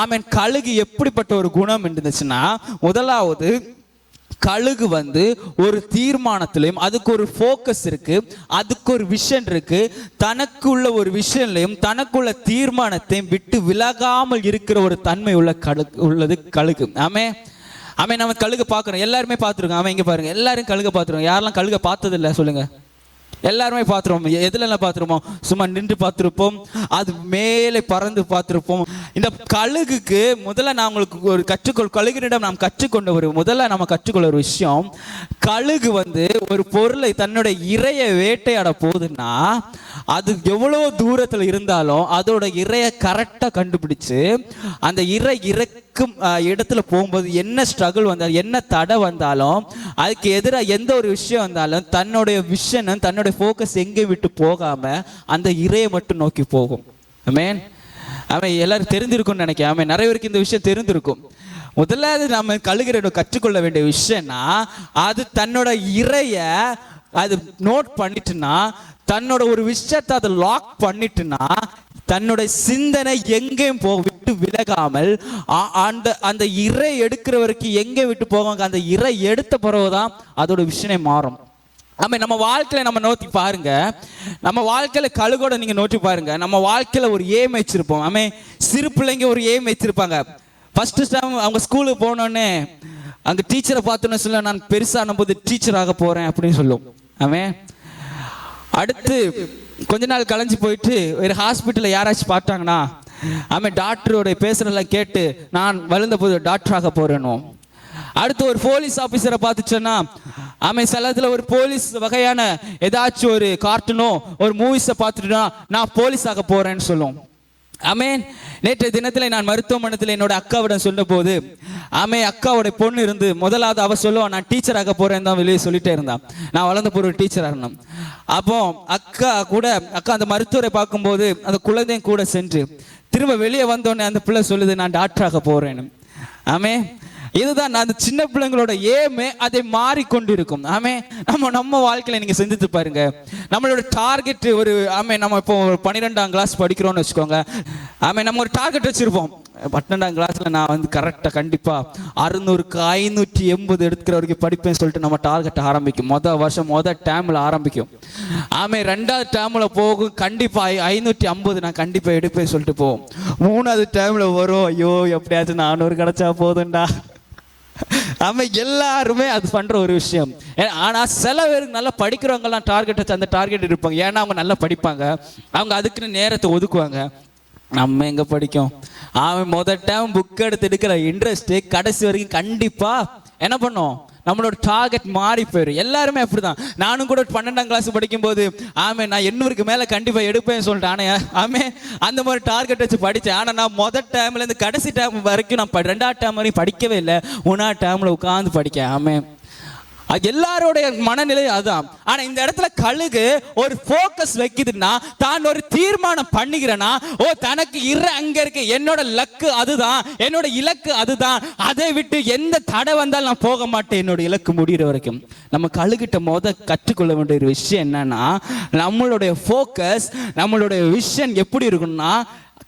ஆமென். கழுகு எப்படிப்பட்ட ஒரு குணம் இருந்துச்சுன்னா முதலாவது கழுகு வந்து ஒரு தீர்மானத்திலையும் அதுக்கு ஒரு ஃபோக்கஸ் இருக்கு அதுக்கு ஒரு விஷன் இருக்கு தனக்குள்ள ஒரு விஷன்லையும் தனக்குள்ள தீர்மானத்தையும் விட்டு விலகாமல் இருக்கிற ஒரு தன்மை உள்ள கழுகு உள்ளது கழுகு. ஆமே ஆமே நம்ம கழுகு பார்க்குறோம். எல்லாருமே பார்த்துருக்கோம். அவன் இங்கே பாருங்க. எல்லாரும் கழுக பார்த்துருக்கோம். யாரெல்லாம் கழுக பார்த்ததில்ல சொல்லுங்கள் எல்லாருமே பார்த்துருவோம் எதுலலாம் பார்த்துருப்போம்? சும்மா நின்று பார்த்துருப்போம். அது மேலே பறந்து பார்த்துருப்போம். இந்த கழுகுக்கு முதல்ல நான் உங்களுக்கு ஒரு கற்றுக்கொள் கழுகினிடம் நாம் கற்றுக்கொண்ட ஒரு முதல்ல நம்ம கற்றுக்கொள்ள ஒரு விஷயம் கழுகு வந்து ஒரு பொருளை தன்னுடைய இரையை வேட்டையாட போகுதுன்னா அது எவ்வளோ தூரத்தில் இருந்தாலும் அதோட இரையை கரெக்டாக கண்டுபிடிச்சு அந்த இறை இறை அஹ், இடத்துல போகும்போது என்ன ஸ்ட்ரகிள் வந்தாலும் என்ன தடை வந்தாலும் அதுக்கு எதிராக எந்த ஒரு விஷயம் வந்தாலும் தன்னுடைய விஷனும் தன்னுடைய ஃபோக்கஸ் எங்கேயும் விட்டு போகாம அந்த இறையை மட்டும் நோக்கி போகும். ஆமென் அவன் எல்லாரும் தெரிஞ்சிருக்கும்னு நினைக்கிறேன். அவன் நிறைய பேருக்கு இந்த விஷயம் தெரிஞ்சிருக்கும் முதலாவது நம்ம கழுகிற கற்றுக்கொள்ள வேண்டிய விஷயம்னா அது தன்னோட இறைய அது நோட் பண்ணிட்டுனா தன்னோட ஒரு விஷயத்தை அதை லாக் பண்ணிட்டுனா தன்னுடைய சிந்தனை எங்கேயும் போ விட்டு விலகாமல் அந்த அந்த இறை எடுக்கிற வரைக்கும் எங்கே விட்டு போவாங்க அந்த இறை எடுத்த பிறகுதான் அதோட விஷயமே மாறும். நம்ம நம்ம வாழ்க்கையில நம்ம நோக்கி பாருங்க. நம்ம வாழ்க்கையில கழுகோட நீங்க நோக்கி பாருங்க. நம்ம வாழ்க்கையில ஒரு ஏம் வச்சிருப்போம். ஆமே சிறு பிள்ளைங்க ஒரு ஏம் வச்சிருப்பாங்க. ஃபர்ஸ்ட் டைம் அவங்க ஸ்கூலுக்கு போனோடனே அங்க டீச்சரை பார்த்தோன்னு சொல்ல நான் பெருசான போது டீச்சர் ஆக போறேன் அப்படின்னு சொல்லும். ஆமே அடுத்து கொஞ்ச நாள் கலைஞ்சு போயிட்டு ஒரு ஹாஸ்பிட்டலில் யாராச்சும் பார்த்தாங்கன்னா அவன் டாக்டரோட பேசுகிறதெல்லாம் கேட்டு நான் வளர்ந்த போது டாக்டராக போகிறேனோ அடுத்து ஒரு போலீஸ் ஆஃபீஸரை பார்த்துச்சோன்னா அவன் சிலத்தில் ஒரு போலீஸ் வகையான ஏதாச்சும் ஒரு கார்ட்டூனோ ஒரு மூவிஸை பார்த்துட்டுனா நான் போலீஸாக போகிறேன்னு சொல்லுவோம் அமேன் நேற்றைய தினத்தில் நான் மருத்துவமனத்தில் என்னோட அக்காவிடம் சொன்னபோது ஆமே அக்காவோட பொண்ணு இருந்து முதலாவது அவ சொல்லுவா நான் டீச்சராக போகிறேன் தான் வெளியே சொல்லிட்டே இருந்தான் நான் வளர்ந்த போற டீச்சராக இருந்தேன். அப்போ அக்கா கூட அக்கா அந்த மருத்துவரை பார்க்கும்போது அந்த குழந்தையும் கூட சென்று திரும்ப வெளியே வந்தோடனே அந்த பிள்ளை சொல்லுது நான் டாக்டராக போறேன்னு. ஆமே இதுதான் அந்த சின்ன பிள்ளைங்களோட ஏமே அதை மாறிக்கொண்டிருக்கும். ஆமே நம்ம நம்ம வாழ்க்கையில நீங்க சிந்தித்து பாருங்க. நம்மளோட டார்கெட் ஒரு ஆமே நம்ம இப்போ ஒரு பன்னிரெண்டாம் கிளாஸ் படிக்கிறோம்னு வச்சுக்கோங்க. ஆமே நம்ம ஒரு டார்கெட் வச்சிருப்போம். பன்னெண்டாம் கிளாஸ்ல நான் வந்து கரெக்டா கண்டிப்பா அறுநூறுக்கு ஐநூற்றி எண்பது எடுக்கிற வரைக்கும் படிப்பேன்னு சொல்லிட்டு நம்ம டார்கெட் ஆரம்பிக்கும். மொதல் வருஷம் மொதல் டேம்ல ஆரம்பிக்கும். ஆமே ரெண்டாவது டேம்ல போகும். கண்டிப்பா ஐ- ஐநூற்றி ஐம்பது நான் கண்டிப்பா எடுப்பேன்னு சொல்லிட்டு போவோம். மூணாவது டேம்ல வரும். ஐயோ எப்படியாச்சும் நானூறு கிடைச்சா போதும்டா. நம்ம எல்லாருமே அது பண்ற ஒரு விஷயம். ஏ- ஆனா சில பேருக்கு நல்லா படிக்கிறவங்க எல்லாம் டார்கெட் வச்சு அந்த டார்கெட் இருப்பாங்க ஏன்னா அவங்க நல்லா படிப்பாங்க. அவங்க அதுக்குன்னு நேரத்தை ஒதுக்குவாங்க. நம்ம எங்க படிக்கும்? அவன் முதல் டைம் புக் எடுத்து எடுக்கிற இன்ட்ரெஸ்ட் கடைசி வரைக்கும் கண்டிப்பா என்ன பண்ணும்? நம்மளோட டார்கெட் மாறி போயிடும் எல்லாருமே அப்படிதான். நானும் கூட பன்னெண்டாம் கிளாஸ் படிக்கும்போது ஆமே நான் எண்ணூறுக்கு மேல கண்டிப்பா எடுப்பேன்னு சொல்லிட்டேன் ஆனா ஆமே அந்த மாதிரி டார்கெட் வச்சு படித்தேன் ஆனா நான் முதல் டைம்ல இருந்து கடைசி டைம் வரைக்கும் நான் ப- ரெண்டாவது டைம் வரையும் படிக்கவே இல்லை. மூணாவது டைம்ல உட்காந்து படிக்க ஆமே. எல்லாருடைய மனநிலை அதுதான். ஆனா இந்த இடத்துல கழுகு ஒரு ஃபோக்கஸ் வைக்குதுன்னா தான் ஒரு தீர்மானம் பண்ணிக்கிறேன்னா ஓ தனக்கு இரு அங்க இருக்கு என்னோட லக்கு அதுதான் என்னோட இலக்கு அதுதான் அதை விட்டு எந்த தடை வந்தாலும் நான் போக மாட்டேன் என்னோட இலக்கு முடிகிற வரைக்கும். நம்ம கழுகிட்ட மோத கற்றுக்கொள்ள வேண்டிய ஒரு விஷயம் என்னன்னா நம்மளுடைய ஃபோக்கஸ் நம்மளுடைய விஷன் எப்படி இருக்கும்னா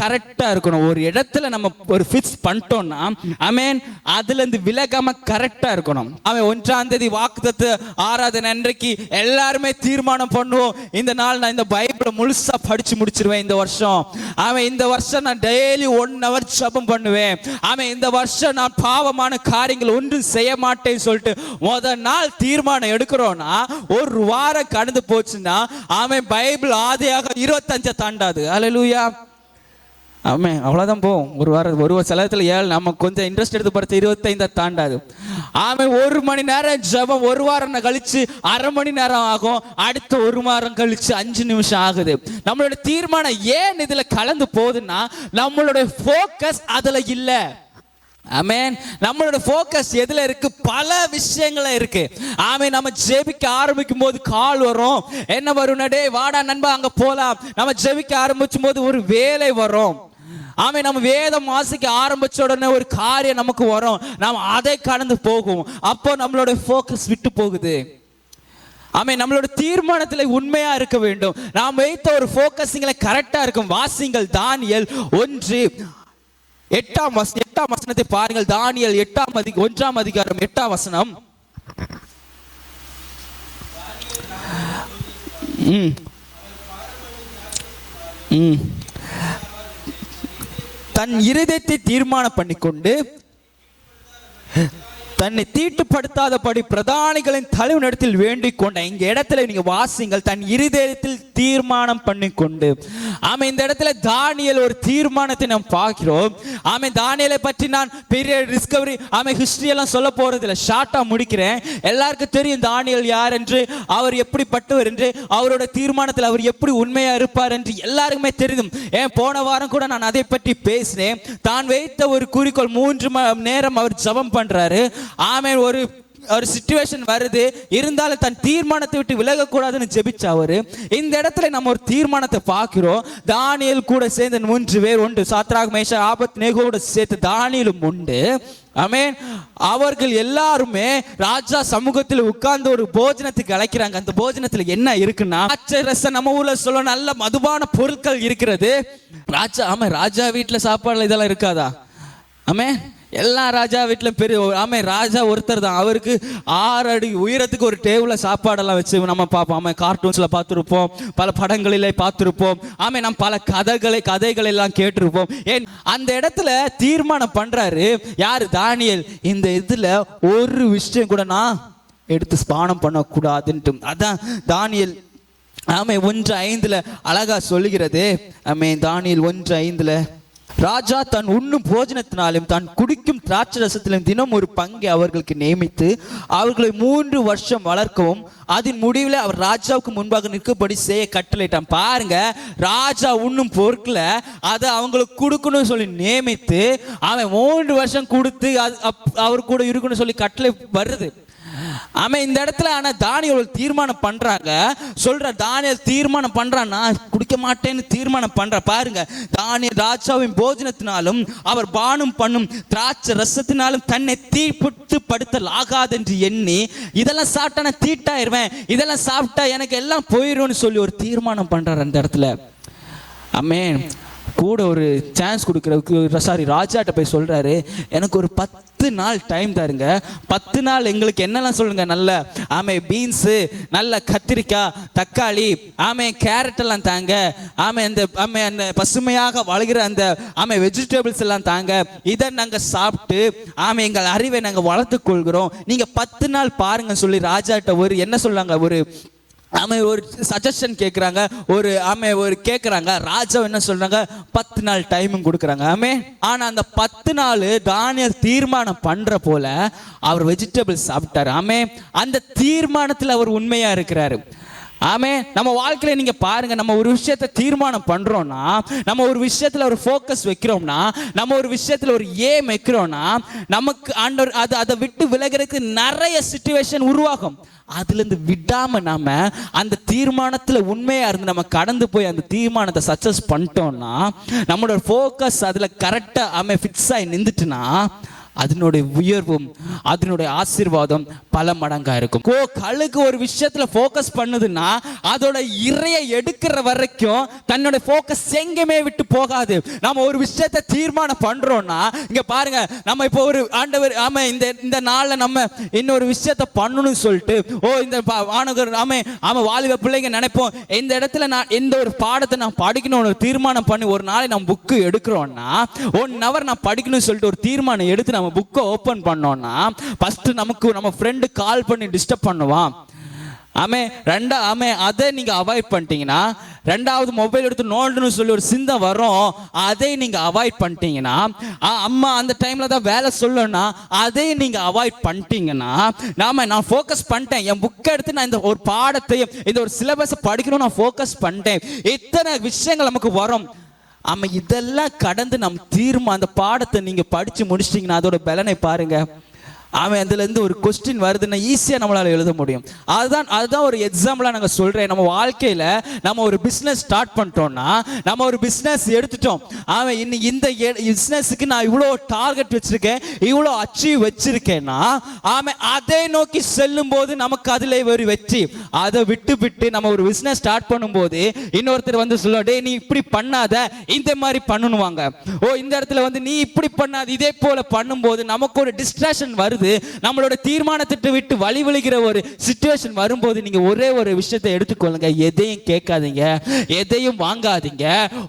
கரெக்டாக இருக்கணும். ஒரு இடத்துல நம்ம ஒரு ஃபிக்ஸ் பண்ணிட்டோம்னா அமேன் அதுலேருந்து விலகாம கரெக்டாக இருக்கணும். அவன் ஒன்றாம் தேதி வாக்குத்தத்து ஆராதனை அன்றைக்கு எல்லாருமே தீர்மானம் பண்ணுவோம். இந்த நாள் நான் இந்த பைபிளை முழுசாக படித்து முடிச்சிருவேன் இந்த வருஷம். அவன் இந்த வருஷம் நான் டெய்லி ஒன் ஹவர் ஜபம் பண்ணுவேன். அவன் இந்த வருஷம் நான் பாவமான காரியங்கள் ஒன்றும் செய்ய மாட்டேன்னு சொல்லிட்டு முதல் நாள் தீர்மானம் எடுக்கிறோன்னா ஒரு வாரம் கடந்து போச்சுன்னா அவன் பைபிள் ஆதியாக இருபத்தஞ்சை தாண்டாது. அலலூயா ஆமே அவ்வளோதான் போகும் ஒரு வாரம் ஒரு சிலத்தில் ஏழு நம்ம கொஞ்சம் இன்ட்ரெஸ்ட் எடுத்து படுத்து இருபத்தைந்தை தாண்டாது. ஆமாம் ஒரு மணி நேரம் ஜபம் ஒரு வாரம் கழிச்சு அரை மணி நேரம் ஆகும். அடுத்த ஒரு வாரம் கழிச்சு அஞ்சு நிமிஷம் ஆகுது. நம்மளோட தீர்மானம் ஏன் இதில் கலந்து போகுதுன்னா நம்மளோட ஃபோக்கஸ் அதில் இல்லை. ஆமேன். நம்மளோட ஃபோக்கஸ் எதில் இருக்கு? பல விஷயங்கள இருக்கு. ஆமே நம்ம ஜெபிக்க ஆரம்பிக்கும் போது கால் வரும். என்ன வரும் டே வாடா நண்பா அங்கே போகலாம் நம்ம ஜெபிக்க ஆரம்பிச்சும் போது ஒரு வேலை வரும். ஆமே நம்ம வேதம் வாசிக்க ஆரம்பிச்ச உடனே ஒரு காரியம் நமக்கு வரும். நாம் அதை கடந்து போகும். அப்போ நம்மளோட ஃபோக்கஸ் விட்டு போகுது. ஆமே நம்மளோட தீர்மானத்தில் உண்மையா இருக்க வேண்டும். நாம் வைத்த ஒரு ஃபோக்கஸிங்கில் கரெக்டா இருக்கும். வாசிங்கள் தானியல் ஒன்று. எட்டாம் வச எட்டாம் வசனத்தை பாருங்கள். தானியல் எட்டாம் அதிக ஒன்றாம் அதிகாரம் எட்டாம் வசனம். ம். ம். தன் இருதயத்தை தீர்மானம் பண்ணிக்கொண்டு தன்னை தீட்டுப்படுத்தாதபடி பிரதானிகளின் தலைவனிடத்தில் வேண்டிக் கொண்ட இங்க இடத்துல நீங்க வாசிங்கள் தன் இருதயத்தில் தீர்மானம் பண்ணிக்கொண்டு. ஆமா இந்த இடத்துல தானியல் ஒரு தீர்மானத்தை நாம் பார்க்கிறோம். ஆமா தானியலை பற்றி நான் பெரிய டிஸ்கவரி ஆமா ஹிஸ்டரி எல்லாம் சொல்ல போறது ஷார்ட்டா முடிக்கிறேன். எல்லாருக்கும் தெரியும் தானியல் யார் என்று அவர் எப்படிப்பட்டவர் என்று அவரோட தீர்மானத்தில் அவர் எப்படி உண்மையா இருப்பார் என்று எல்லாருக்குமே தெரியும். ஏன் போன வாரம் கூட நான் அதை பற்றி பேசினேன். தான் வைத்த ஒரு குறிக்கோள் மூன்று நேரம் அவர் ஜெபம் பண்றாரு. ஆமே ஒரு ஒரு சுச்சுவேஷன் வருது. இருந்தாலும் தன் தீர்மானத்தை விட்டு விலகக்கூடாதுன்னு ஜெபிச்சா அவரு. இந்த இடத்துல நம்ம ஒரு தீர்மானத்தை பார்க்கிறோம். தானியல் கூட சேர்ந்து மூன்று பேர் உண்டு. சாத்ராக் மேஷா ஆபத் நேகோட சேர்த்து தானியலும் உண்டு. ஆமென். அவர்கள் எல்லாருமே ராஜா சமூகத்தில் உட்கார்ந்து ஒரு போஜனத்துக்கு அழைக்கிறாங்க. அந்த போஜனத்துல என்ன இருக்குன்னா ரசம் நம்ம ஊர்ல சொல்ல நல்ல மதுபான பொருட்கள் இருக்கிறது. ராஜா ஆமா ராஜா வீட்டுல சாப்பாடுல இதெல்லாம் இருக்காதா? ஆமே எல்லா ராஜா வீட்டிலும் பெரிய ஆமாம் ராஜா ஒருத்தர் தான். அவருக்கு ஆறு அடி உயரத்துக்கு ஒரு டேபிளில் சாப்பாடெல்லாம் வச்சு நம்ம பார்ப்போம். ஆமாம் கார்ட்டூன்ஸில் பார்த்துருப்போம். பல படங்களிலே பார்த்துருப்போம். ஆமாம் நம்ம பல கதைகளை கதைகள் எல்லாம் கேட்டிருப்போம். ஏன் அந்த இடத்துல தீர்மானம் பண்ணுறாரு யார்? தானியல். இந்த இதில் ஒரு விஷயம் கூட நான் எடுத்து ஸ்பானம் பண்ணக்கூடாதுன்ட்டு. அதான் தானியல். ஆமே ஒன்று ஐந்தில் அழகா சொல்லுகிறது. ஆமே தானியல் ஒன்று ஐந்தில் ராஜா தன் உண்ணும் போஜனத்தினாலும் தான் குடிக்கும் திராட்சை ரசத்திலும் தினம் ஒரு பங்கை அவர்களுக்கு நியமித்து அவர்களை மூன்று வருஷம் வளர்க்கவும் அதன் முடிவில் அவர் ராஜாவுக்கு முன்பாக நிற்கும்படி செய்ய கட்டளையிட்டான். பாருங்க ராஜா உண்ணும் பொருட்களை அதை அவங்களுக்கு கொடுக்கணும்னு சொல்லி நியமித்து அவன் மூன்று வருஷம் கொடுத்து அது அப்- அவர் கூட இருக்கணும்னு சொல்லி கட்டளை வருது ஆமா இந்த இடத்துல ஆனால் தானியல் தீர்மானம் பண்ணுறாங்க சொல்கிற தானியல் தீர்மானம் பண்ணுறான் நான் குடிக்க மாட்டேன்னு தீர்மானம் பண்ணுறேன் பாருங்க தானியல் ராஜாவின் போஜனத்தினாலும் அவர் பானம் பண்ணும் திராட்சை ரசத்தினாலும் தன்னை தீப்பிட்டு படுத்தல் ஆகாது என்று எண்ணி இதெல்லாம் சாப்பிட்டா நான் தீட்டாயிருவேன். இதெல்லாம் சாப்பிட்டா எனக்கு எல்லாம் போயிடும்னு சொல்லி ஒரு தீர்மானம் பண்ணுறாரு அந்த இடத்துல. அம்மே கூட ஒரு சான்ஸ் கொடுக்குறதுக்கு சாரி ராஜாட்ட போய் சொல்கிறாரு எனக்கு ஒரு பத்து பத்து நாள் டைம் தருங்க. பத்து நாள் எங்களுக்கு என்னெல்லாம் சொல்லுங்க? நல்ல ஆமே பீன்ஸு நல்ல கத்திரிக்காய் தக்காளி ஆமே கேரட் எல்லாம் தாங்க. ஆமே அந்த ஆமே அந்த பசுமையாக வளர்கிற அந்த ஆமே வெஜிடபிள்ஸ் எல்லாம் தாங்க. இதை நாங்கள் சாப்பிட்டு ஆமே எங்கள் அறிவை நாங்கள் வளர்த்துக் கொள்கிறோம். நீங்கள் பத்து நாள் பாருங்க சொல்லி ராஜாட்ட ஒரு என்ன சொல்லுவாங்க ஒரு ஆமை ஒரு சஜஷன் கேட்குறாங்க ஒரு ஆமை ஒரு கேட்குறாங்க ராஜா என்ன சொல்றாங்க? பத்து நாள் டைமும் கொடுக்குறாங்க. ஆமே ஆனால் அந்த பத்து நாள் தானியல் தீர்மானம் பண்ற போல அவர் வெஜிடபிள்ஸ் சாப்பிட்டாரு. ஆமே அந்த தீர்மானத்தில் அவர் உண்மையா இருக்கிறாரு. ஆமே நம்ம வாழ்க்கையில நீங்க பாருங்க நம்ம ஒரு விஷயத்தை தீர்மானம் பண்றோம்னா நம்ம ஒரு விஷயத்துல ஒரு ஃபோக்கஸ் வைக்கிறோம்னா நம்ம ஒரு விஷயத்துல ஒரு ஏம் வைக்கிறோம்னா நமக்கு ஆண்டவர் அது அதை விட்டு விலகிறதுக்கு நிறைய சுச்சுவேஷன் உருவாகும். அதுலேருந்து விடாமல் விடாம நாம அந்த தீர்மானத்துல உண்மையா இருந்து நம்ம கடந்து போய் அந்த தீர்மானத்தை சக்சஸ் பண்ணிட்டோம்னா நம்மளோட ஃபோக்கஸ் அதுல கரெக்டா ஆமே ஃபிக்ஸ் ஆகி நின்றுட்டுனா அதனுடைய உயர்வும் அதனுடைய ஆசீர்வாதம் பல மடங்காக இருக்கும். கோ கழுகு ஒரு விஷயத்தில் ஃபோக்கஸ் பண்ணுதுன்னா அதோட இறைய எடுக்கிற வரைக்கும் தன்னோட ஃபோக்கஸ் எங்கேயுமே விட்டு போகாது. நம்ம ஒரு விஷயத்தை தீர்மானம் பண்ணுறோன்னா இங்கே பாருங்க நம்ம இப்போ ஒரு ஆண்டவர் ஆமாம் இந்த இந்த நாளில் நம்ம இன்னொரு விஷயத்தை பண்ணணும்னு சொல்லிட்டு ஓ இந்த பா- வானகர் ஆமாம் ஆமாம் வாலிப பிள்ளைங்க நினைப்போம். இந்த இடத்துல நான் இந்த ஒரு பாடத்தை நான் படிக்கணும்னு ஒரு தீர்மானம் பண்ணி ஒரு நாளை நம்ம புக்கு எடுக்கிறோன்னா ஒன் ஹவர் நான் படிக்கணும்னு சொல்லிட்டு ஒரு தீர்மானம் எடுத்து நம்ம புக்கை ஓப்பன் பண்ணோம்னா ஃபஸ்ட்டு நமக்கு நம்ம ஃப்ரெண்டு கால் பண்ணி டிஸ்டர்ப் பண்ணுவான். ஆமே ரெண்டா ஆமே அதை நீங்கள் அவாய்ட் பண்ணிட்டீங்கன்னா ரெண்டாவது மொபைல் எடுத்து நோண்டுன்னு சொல்லி ஒரு சிந்தை வரும். அதை நீங்கள் அவாய்ட் பண்ணிட்டீங்கன்னா அம்மா அந்த டைமில் தான் வேலை சொல்லணும்னா அதை நீங்கள் அவாய்ட் பண்ணிட்டீங்கன்னா நாம நான் ஃபோக்கஸ் பண்ணிட்டேன். என் புக்கை எடுத்து நான் இந்த ஒரு பாடத்தையும் இந்த ஒரு சிலபஸை படிக்கணும் நான் ஃபோக்கஸ் பண்ணிட்டேன். இத்தனை விஷயங்கள் நமக்கு வரும். ஆமா இதெல்லாம் கடந்து நம் தீர்மா அந்த பாடத்தை நீங்க படிச்சு முடிச்சிட்டீங்கன்னா அதோட பலனை பாருங்க. அவன் அதுலேருந்து ஒரு கொஸ்டின் வருதுன்னா ஈஸியாக நம்மளால எழுத முடியும். அதுதான் அதுதான் ஒரு எக்ஸாம்பிளாக நாங்கள் சொல்கிறேன் நம்ம வாழ்க்கையில் நம்ம ஒரு பிஸ்னஸ் ஸ்டார்ட் பண்ணிட்டோம்னா நம்ம ஒரு பிஸ்னஸ் எடுத்துட்டோம். அவன் இன்னும் இந்த பிஸ்னஸுக்கு நான் இவ்வளோ டார்கெட் வச்சுருக்கேன் இவ்வளோ அச்சீவ் வச்சுருக்கேன்னா அவன் அதை நோக்கி செல்லும் போது நமக்கு அதில் ஒரு வெற்றி. அதை விட்டு விட்டு நம்ம ஒரு பிஸ்னஸ் ஸ்டார்ட் பண்ணும்போது இன்னொருத்தர் வந்து சொல்லுவோம் டே நீ இப்படி பண்ணாத இந்த மாதிரி பண்ணணுவாங்க ஓ இந்த இடத்துல வந்து நீ இப்படி பண்ணாத இதே போல பண்ணும்போது நமக்கு ஒரு டிஸ்ட்ராக்ஷன் வருது. நம்மளோட தீர்மானத்திட்டு விட்டு வழி விழுகிற ஒரு சுச்சுவேஷன் வரும்போது நீங்க ஒரே ஒரு விஷயத்தை எடுத்துக்கொள்ளுங்க. எதையும் கேட்காதீங்க. எதையும் வாங்காதீங்க.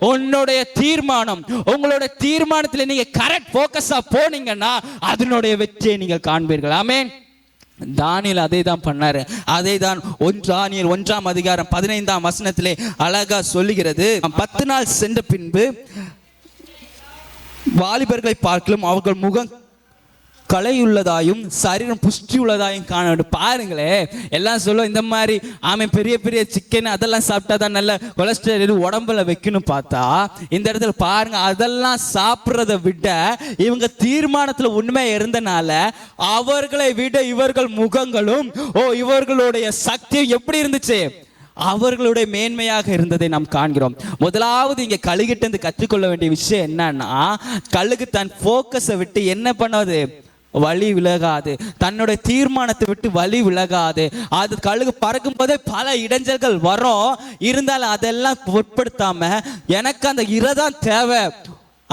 உன்னுடைய தீர்மானம் உங்களோட தீர்மானத்தில் நீங்க கரெக்ட் ஃபோக்கஸா போனீங்கன்னா அதனுடைய வெற்றியை நீங்கள் காண்பீர்கள். ஆமே தானியல் அதை தான் பண்ணாரு. அதை தான் ஒன்றானியல் ஒன்றாம் அதிகாரம் பதினைந்தாம் வசனத்திலே அழகா சொல்லுகிறது. பத்து நாள் சென்ற பின்பு வாலிபர்களை பார்க்கலும் அவர்கள் முகம் கலையுள்ளதாயும் சரீரம் புஷ்டி உள்ளதாயும் காண வேண்டும் பாருங்களே எல்லாம் சொல்லும் இந்த மாதிரி ஆமை பெரிய பெரிய சிக்கன் அதெல்லாம் சாப்பிட்டா தான் நல்ல கொலஸ்ட்ரால் எது உடம்புல வைக்கணும் பார்த்தா இந்த இடத்துல பாருங்க அதெல்லாம் சாப்பிட்றத விட இவங்க தீர்மானத்தில் உண்மை இருந்தனால அவர்களை விட இவர்கள் முகங்களும் ஓ இவர்களுடைய சக்தியும் எப்படி இருந்துச்சு? அவர்களுடைய மேன்மையாக இருந்ததை நாம் காண்கிறோம். முதலாவது இங்கே கழுகிட்டேருந்து கற்றுக்கொள்ள வேண்டிய விஷயம் என்னன்னா கழுகு தன் ஃபோக்கஸை விட்டு என்ன பண்ணாது? வழி விலகாது. தன்னுடைய தீர்மானத்தை விட்டு வழி விலகாது. அது கழுகு பறக்கும் போதே பல இடைஞ்சல்கள் வரும். இருந்தாலும் அதெல்லாம் பொருட்படுத்தாம எனக்கு அந்த இரைதான் தேவை.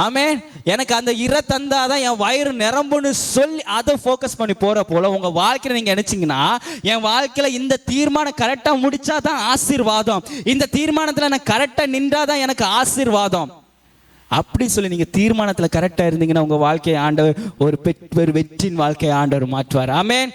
ஆமே எனக்கு அந்த இறை தந்தாதான் என் வயிறு நிரம்புன்னு சொல்லி அதை ஃபோக்கஸ் பண்ணி போற போல உங்க வாழ்க்கையில நீங்க நினைச்சிங்கன்னா என் வாழ்க்கையில இந்த தீர்மானம் கரெக்டா முடிச்சாதான் ஆசீர்வாதம். இந்த தீர்மானத்துல நான் கரெக்டா நின்றாதான் எனக்கு ஆசீர்வாதம். அப்படி சொல்லி நீங்க தீர்மானத்துல கரெக்டா இருந்தீங்கன்னா உங்க வாழ்க்கையை ஆண்டவர் ஒரு பெற் ஒரு வெற்றின் வாழ்க்கையை ஆண்டவர் மாற்றுவார். ஆமேன்.